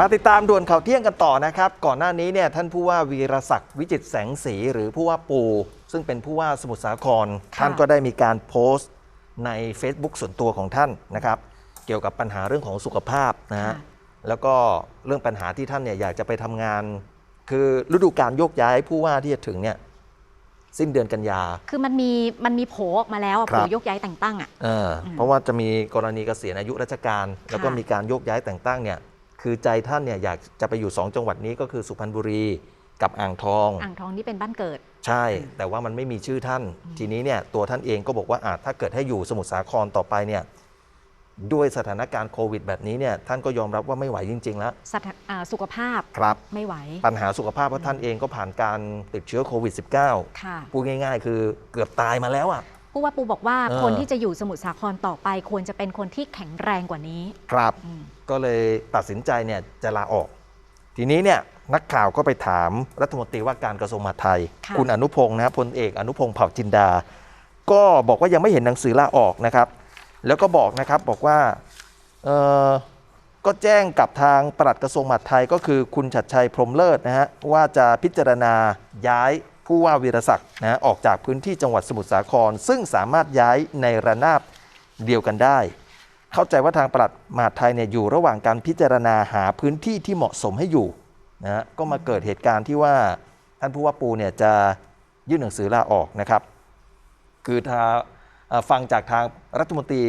มาติดตามด่วนข่าวเที่ยงกันต่อนะครับ ก่อนหน้านี้เนี่ยท่านผู้ว่าวีรศักดิ์วิจิตรแสงสีหรือผู้ว่าปู ซึ่งเป็นผู้ว่าสมุทรสาครค่ะท่านก็ได้มีการโพสต์ใน Facebook ส่วนตัวของท่านนะครับ เกี่ยวกับปัญหาเรื่องของสุขภาพนะฮะค่ะแล้วก็เรื่องปัญหาที่ท่านเนี่ยอยากจะไปทำงาน คือฤดูการโยกย้ายผู้ว่าที่จะถึงเนี่ยสิ้นเดือนกันยา คือมันมีมันมีโผล่ออกมาแล้วอะครัโผบล่ยกย้ายแต่งตั้งอะเอออืมเพราะว่าจะมีกรณีเกษียณอายุราชการ แล้วก็ค่ะมีการโยกย้ายแต่งตั้งเนี่ย คือใจท่านเนี่ยอยากจะไปอยู่ 2 จังหวัดนี้ก็คือสุพรรณบุรีกับอ่างทอง อ่างทองนี่เป็นบ้านเกิด ใช่ แต่ว่ามันไม่มีชื่อท่าน ทีนี้เนี่ยตัวท่านเองก็บอกว่าอาจถ้าเกิดให้อยู่สมุทรสาครต่อไปเนี่ยด้วยสถานการณ์โควิด แบบนี้เนี่ยท่านก็ยอมรับว่าไม่ไหวจริง ๆ แล้วสถาอ่าสุขภาพครับ ไม่ไหว ปัญหาสุขภาพเพราะท่านเองก็ผ่านการติดเชื้อโควิด -19 ค่ะพูดง่าย ๆ คือเกือบตายมาแล้วอะ ผู้ว่าปูบอกว่าเออ คนที่จะอยู่สมุทรสาครต่อไป ควรจะเป็นคนที่แข็งแรงกว่านี้ ครับ อืม ก็เลยตัดสินใจเนี่ยจะลาออก ทีนี้เนี่ยนักข่าวก็ไปถามรัฐมนตรีว่าการกระทรวงมหาดไทย ค่ะณอนุพงศ์นะพลเอกอนุพงศ์เผ่าจินดา ก็บอกว่ายังไม่เห็นหนังสือลาออกนะครับ แล้วก็บอกนะครับบอกว่าเอ่อก็แจ้งกับทางปลัดกระทรวงมหาดไทยก็คือคุณชัดชัยพรหมเลิศนะฮะว่าจะพิจารณาย้าย ผู้ว่าวีรศักดิ์นะฮะออกจากพื้นที่จังหวัดสมุทรสาคร ซึ่งสามารถย้ายในระนาบเดียวกันได้ เข้าใจว่าทางปลัดมหาดไทยเนี่ยอยู่ระหว่างการพิจารณาหาพื้นที่ที่เหมาะสมให้อยู่นะฮะก็มาเกิดเหตุการณ์ที่ว่าท่านผู้ว่าปูเนี่ยจะยื่นหนังสือลาออกนะครับ คือถ้าเอ่อฟังจากทางรัฐมนตรี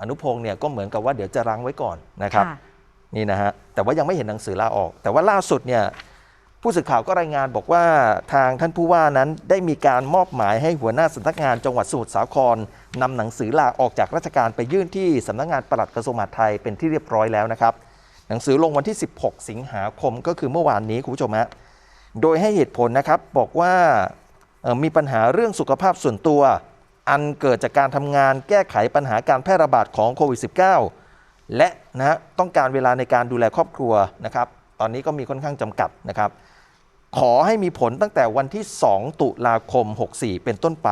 อนุพงศ์เนี่ยก็เหมือนกับว่าเดี๋ยวจะรั้งไว้ก่อนนะครับค่ะนี่นะฮะแต่ว่ายังไม่เห็นหนังสือลาออก แต่ว่าล่าสุดเนี่ย ผู้สื่อข่าวก็รายงานบอกว่าทางท่านผู้ว่านั้นได้มีการมอบหมายให้หัวหน้าสำนักงานจังหวัดสมุทรสาครนำหนังสือลาออกจากราชการไปยื่นที่สำนักงานปลัดกระทรวงมหาดไทยเป็นที่เรียบร้อยแล้วนะครับ หนังสือลงวันที่ 16 สิงหาคมก็คือเมื่อวานนี้คุณผู้ชมฮะโดยให้เหตุผลนะครับบอกว่ามีปัญหาเรื่องสุขภาพส่วนตัว อันเกิดจากการทำงานแก้ไขปัญหาการแพร่ระบาดของโควิด -19 และนะฮะต้องการเวลาในการดูแลครอบครัวนะครับ ตอนนี้ก็มีค่อนข้างจำกัดนะครับ ขอให้มีผลตั้งแต่วันที่ 2 ตุลาคม 64 เป็นต้นไป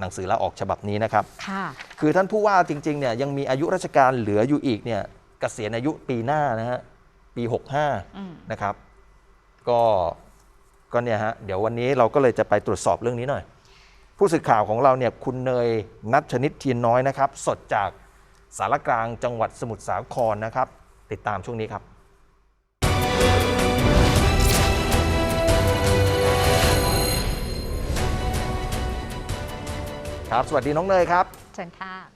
หนังสือลาออกฉบับนี้นะครับ ค่ะ คือท่านผู้ว่าจริงๆเนี่ยยังมีอายุราชการเหลืออยู่อีกเนี่ยเกษียณอายุปีหน้านะฮะปี อืม 65 นะครับ ก็ก็เนี่ยฮะเดี๋ยววันนี้เราก็เลยจะไปตรวจสอบเรื่องนี้หน่อย ผู้สื่อข่าวของเราเนี่ยคุณเนยนัทชนิดเทียนน้อยนะครับ สดจากสารกลางจังหวัดสมุทรสาครนะครับ ติดตามช่วงนี้ครับ ครับ สวัสดีน้องเนยครับ เชิญค่ะ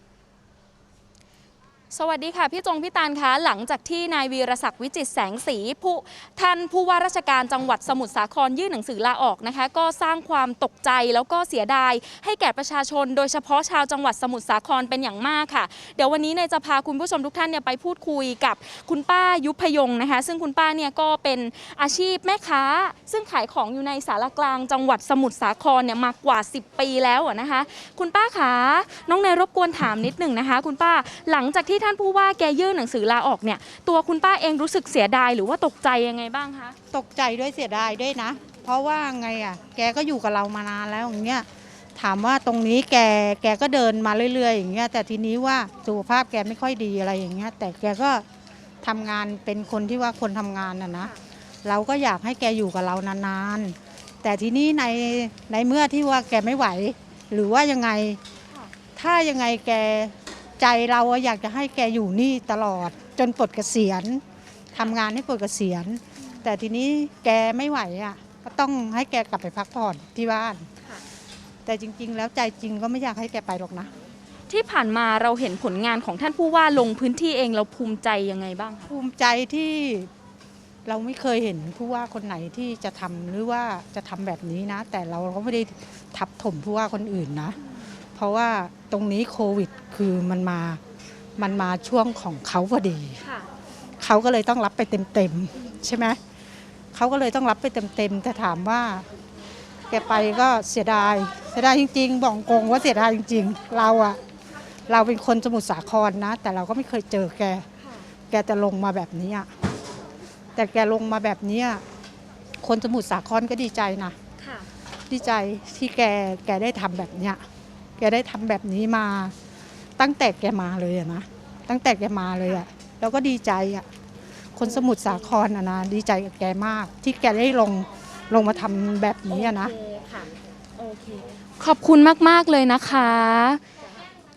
สวัสดีค่ะ พี่จงพี่ตาลคะหลังจากที่นายวีรศักดิ์วิจิตแสงสีผู้ท่านผู้ว่าราชการจังหวัดสมุทรสาครยื่นหนังสือลาออกนะคะ ก็สร้างความตกใจแล้วก็เสียดาย ให้แก่ประชาชน โดยเฉพาะชาวจังหวัดสมุทรสาครเป็นอย่างมากค่ะ เดี๋ยววันนี้เนี่ยจะพาคุณผู้ชมทุกท่านเนี่ยไปพูดคุยกับคุณป้ายุพยงนะคะ ซึ่งคุณป้าเนี่ยก็เป็นอาชีพแม่ค้า ซึ่งขายของอยู่ในสารกลางจังหวัดสมุทรสาครเนี่ยมากว่า 10 ปีแล้วนะคะ คุณป้าขาน้องเนยรบกวนถามนิดหนึ่งนะคะ คุณป้าหลังจากที่ท่านผู้ว่าแกยื่นหนังสือลาออกเนี่ย ตัวคุณป้าเองรู้สึกเสียดายหรือว่าตกใจยังไงบ้างคะ ตกใจด้วยเสียดายด้วยนะ เพราะว่าไงอะ แกก็อยู่กับเรามานานแล้วอย่างเงี้ย ถามว่าตรงนี้แก แกก็เดินมาเรื่อยๆอย่างเงี้ย แต่ทีนี้ว่าสุขภาพแกไม่ค่อยดีอะไรอย่างเงี้ย แต่แกก็ทำงานเป็นคนที่ว่าคนทำงานน่ะนะ เราก็อยากให้แกอยู่กับเรานานๆ แต่ทีนี้ในในเมื่อที่ว่าแกไม่ไหว หรือว่ายังไง ถ้ายังไงแก ใจเราอะอยากจะให้แกอยู่นี่ตลอดจนปลดเกษียณทำงานให้ปลดเกษียณ แต่ทีนี้แกไม่ไหวอะก็ต้องให้แกกลับไปพักผ่อนที่บ้านค่ะแต่จริง ๆ แล้วใจจริงก็ไม่อยากให้แกไปหรอกนะ ที่ผ่านมาเราเห็นผลงานของท่านผู้ว่าลงพื้นที่เองเราภูมิใจยังไงบ้างคะภูมิใจที่เราไม่เคยเห็นผู้ว่าคนไหนที่จะทำหรือว่าจะทำแบบนี้นะ แต่เราก็ไม่ได้ทับถมผู้ว่าคนอื่นนะ เพราะว่าตรงนี้โควิดคือมันมามันมาช่วงของเขาพอดีค่ะเขาก็เลยต้องรับไปเต็มๆใช่ไหมเขาก็เลยต้องรับไปเต็มๆแต่ถามว่า แกไปก็เสียดาย เสียดายจริง ๆ บอกกงว่าเสียดายจริง ๆ เราอะเราเป็นคนสมุทรสาครนะ แต่เราก็ไม่เคยเจอแก แกจะลงมาแบบนี้อะแต่แกลงมาแบบนี้อะคนสมุทรสาครก็ดีใจนะค่ะดีใจที่แกแกได้ทำแบบเนี้ย แกได้ทำแบบนี้มา ตั้งแต่แกมาเลยอะนะตั้งแต่แกมาเลยอะแล้วก็ดีใจอะคนสมุทรสาครอะนะดีใจกับแกมาก ที่แกได้ลงลงมาทำแบบนี้อะนะขอบคุณมาก ๆ เลยนะคะ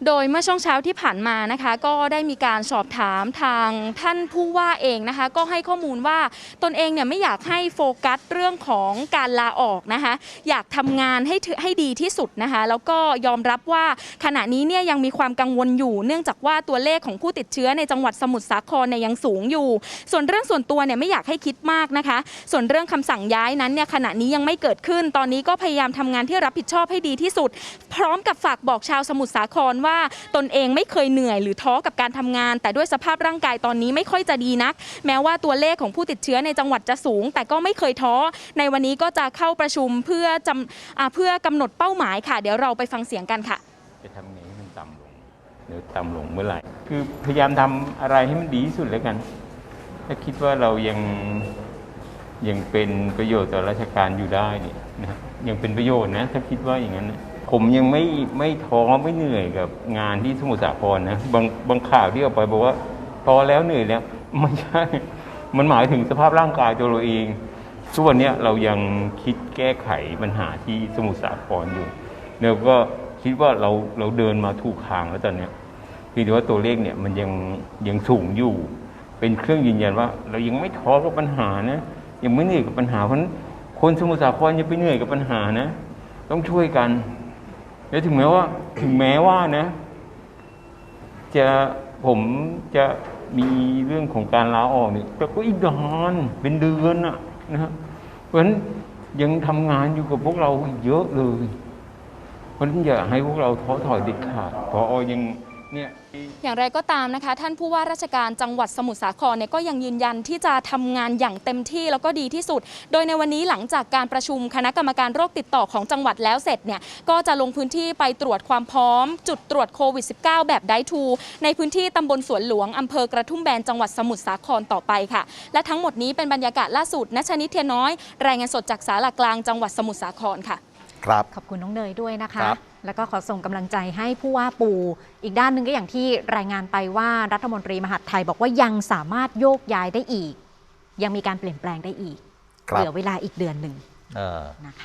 โดยเมื่อช่วงเช้าที่ผ่านมานะคะ ก็ได้มีการสอบถามทางท่านผู้ว่าเองนะคะ ก็ให้ข้อมูลว่าตนเองเนี่ยไม่อยากให้โฟกัสเรื่องของการลาออกนะคะ อยากทำงานให้ให้ดีที่สุดนะคะ แล้วก็ยอมรับว่าขณะนี้เนี่ยยังมีความกังวลอยู่ เนื่องจากว่าตัวเลขของผู้ติดเชื้อในจังหวัดสมุทรสาครเนี่ยยังสูงอยู่ ส่วนเรื่องส่วนตัวเนี่ยไม่อยากให้คิดมากนะคะ ส่วนเรื่องคำสั่งย้ายนั้นเนี่ยขณะนี้ยังไม่เกิดขึ้น ตอนนี้ก็พยายามทำงานที่รับผิดชอบให้ดีที่สุด พร้อมกับฝากบอกชาวสมุทรสาครว่าตนเองไม่เคยเหนื่อยหรือท้อกับการทำงาน แต่ด้วยสภาพร่างกายตอนนี้ไม่ค่อยจะดีนัก แม้ว่าตัวเลขของผู้ติดเชื้อในจังหวัดจะสูง แต่ก็ไม่เคยท้อ ในวันนี้ก็จะเข้าประชุมเพื่อจำอเพื่อกำหนดเป้าหมายค่ะ เดี๋ยวเราไปฟังเสียงกันค่ะจะทำไงให้มันต่ำลงเดี๋ยวต่ำลงเมื่อไหร่ คือพยายามทำอะไรให้มันดีที่สุดแล้วกัน ถ้าคิดว่าเรายังยังเป็นประโยชน์ต่อราชการอยู่ได้นี่นะยังเป็นประโยชน์นะ ถ้าคิดว่าอย่างนั้นนะ ผมยังไม่ไม่ท้อไม่เหนื่อยกับงานที่สมุทรสาครนะบางบางข่าวที่ออกไปบอกว่าพอแล้วเหนื่อยแล้วไม่ใช่ มันหมายถึงสภาพร่างกายตัวเราเองทุกวันนี้เรายังคิดแก้ไขปัญหาที่สมุทรสาครอยู่แล้วก็คิดว่าเราเราเดินมาถูกทางแล้วตอนนี้ยเพียงแต่ว่าตัวเลขเนี่ยมันยังยังสูงอยู่ เป็นเครื่องยืนยันว่า เรายังไม่ท้อกับปัญหานะยังไม่เหนื่อยกับปัญหาเพราะคนสมุทรสาครยังไปเหนื่อยกับปัญหานะ ต้องช่วยกัน แล้วถึงแม้ว่า ถึงแม้ว่านะ จะผมจะมีเรื่องของการลาออกเนี่ยแต่ก็อีกนานเป็นเดือนอะนะฮะเพราะฉะนั้นยังทำงานอยู่กับพวกเราอีกเยอะเลย เพราะฉะนั้นอย่าให้พวกเราท้อถอยเด็ดขาดพอยัง เนี่ย อย่างไรก็ตามนะคะ ท่านผู้ว่าราชการจังหวัดสมุทรสาครเนี่ยก็ยังยืนยันที่จะทำงานอย่างเต็มที่แล้วก็ดีที่สุด โดยในวันนี้หลังจากการประชุมคณะกรรมการโรคติดต่อของจังหวัดแล้วเสร็จเนี่ยก็จะลงพื้นที่ไปตรวจความพร้อม จุดตรวจโควิด -19 แบบไดทูในพื้นที่ตำบลสวนหลวงอำเภอกระทุ่มแบนจังหวัดสมุทรสาครต่อไปค่ะ และทั้งหมดนี้เป็นบรรยากาศล่าสุดนัชนิดเทียนน้อย รายงานสดจากศาลากลางจังหวัดสมุทรสาครค่ะ ครับขอบคุณน้องเนยด้วยนะคะครับแล้วก็ขอส่งกำลังใจให้ผู้ว่าปู อีกด้านหนึ่งก็อย่างที่รายงานไปว่ารัฐมนตรีมหาดไทยบอกว่ายังสามารถโยกย้ายได้อีก ยังมีการเปลี่ยนแปลงได้อีกครับเหลือเวลาอีกเดือนหนึ่งเออนะคะ